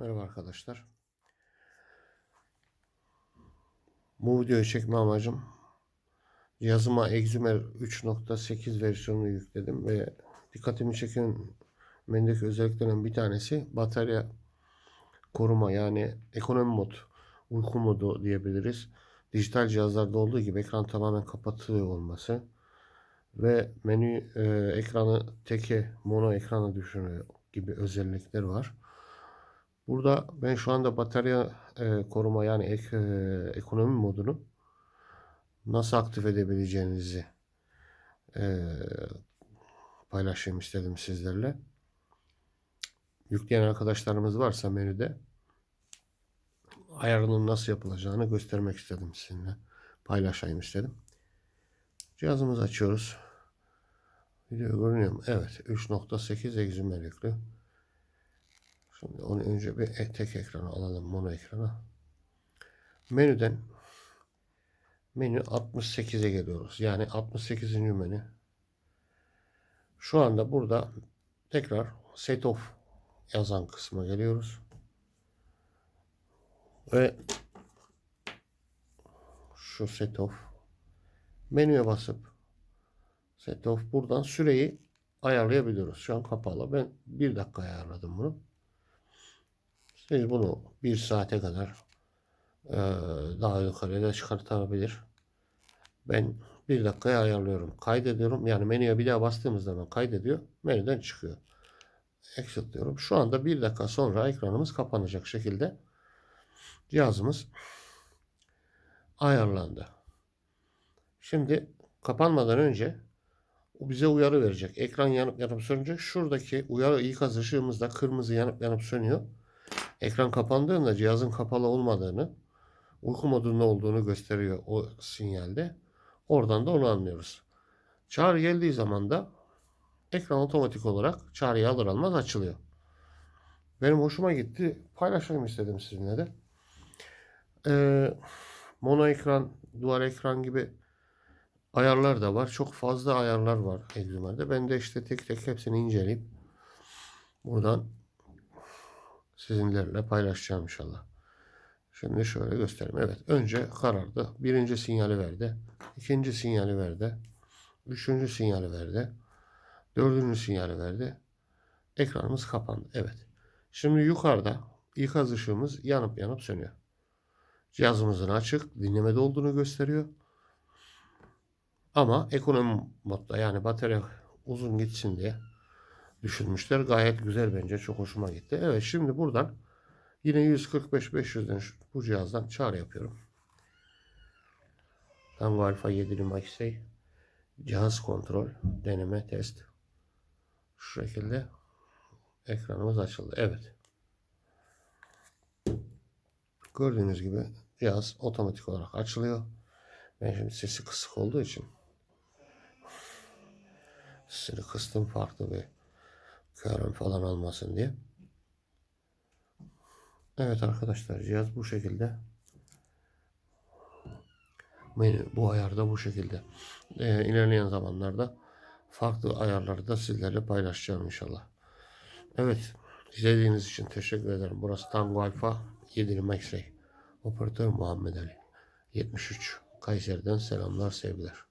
Merhaba arkadaşlar. Bu videoyu çekme amacım cihazıma Exumer 3.8 versiyonunu yükledim ve dikkatimi çeken menüdeki özelliklerden bir tanesi batarya koruma yani ekonomi mod, uyku modu diyebiliriz. Dijital cihazlarda olduğu gibi ekran tamamen kapatılıyor olması ve menü e, ekranı teke mono ekrana düşürüyor gibi özellikler var. Burada ben şu anda batarya e, koruma yani ek, e, ekonomi modunu nasıl aktif edebileceğinizi e, paylaşayım istedim sizlerle. Yükleyen arkadaşlarımız varsa menüde ayarının nasıl yapılacağını göstermek istedim sizinle. Paylaşayım istedim. Cihazımızı açıyoruz. Video görünüyor mu? Evet. 3.8 Exymer yüklü. Şimdi onu önce bir tek ekrana alalım. Mono ekrana. Menüden menü 68'e geliyoruz. Yani 68. menü. Şu anda burada tekrar set off yazan kısma geliyoruz. Ve şu set off menüye basıp set off buradan süreyi ayarlayabiliyoruz. Şu an kapalı. Ben bir dakika ayarladım bunu. Siz bunu bir saate kadar eee, daha yukarıya çıkartabilir. Ben bir dakikaya ayarlıyorum. Kaydediyorum. Yani menüye bir daha bastığımız zaman kaydediyor. Menüden çıkıyor. Exit diyorum. Şu anda bir dakika sonra ekranımız kapanacak şekilde cihazımız ayarlandı. Şimdi kapanmadan önce o bize uyarı verecek. Ekran yanıp yanıp sönünce şuradaki uyarı ikaz ışığımızda kırmızı yanıp yanıp sönüyor. Ekran kapandığında cihazın kapalı olmadığını, uyku modunda olduğunu gösteriyor o sinyalde. Oradan da onu anlıyoruz. Çağrı geldiği zaman da ekran otomatik olarak çağrıyı alır almaz açılıyor. Benim hoşuma gitti. Paylaşayım istedim sizinle de. Ee, mono ekran, dual ekran gibi ayarlar da var. Çok fazla ayarlar var Exymer'de. Ben de işte tek tek hepsini inceleyip buradan sizinlerle paylaşacağım inşallah. Şimdi şöyle göstereyim. Evet önce karardı. Birinci sinyali verdi. ikinci sinyali verdi. Üçüncü sinyali verdi. Dördüncü sinyali verdi. Ekranımız kapandı. Evet. Şimdi yukarıda ikaz ışığımız yanıp yanıp sönüyor. Cihazımızın açık dinlemede olduğunu gösteriyor. Ama ekonomi modda yani batarya uzun gitsin diye düşünmüşler. Gayet güzel bence. Çok hoşuma gitti. Evet şimdi buradan yine 145-500'den şu- bu cihazdan çağrı yapıyorum. Tango Alpha 7'li Maxey cihaz kontrol deneme test şu şekilde ekranımız açıldı. Evet. Gördüğünüz gibi cihaz otomatik olarak açılıyor. Ben şimdi sesi kısık olduğu için sesini kıstım farklı bir körüm falan olmasın diye. Evet arkadaşlar cihaz bu şekilde. Menü bu ayarda bu şekilde. Ee, ilerleyen zamanlarda farklı ayarları da sizlerle paylaşacağım inşallah. Evet izlediğiniz için teşekkür ederim. Burası Tango Alfa 7'li Maxray. Operatör Muhammed Ali. 73. Kayseri'den selamlar sevgiler.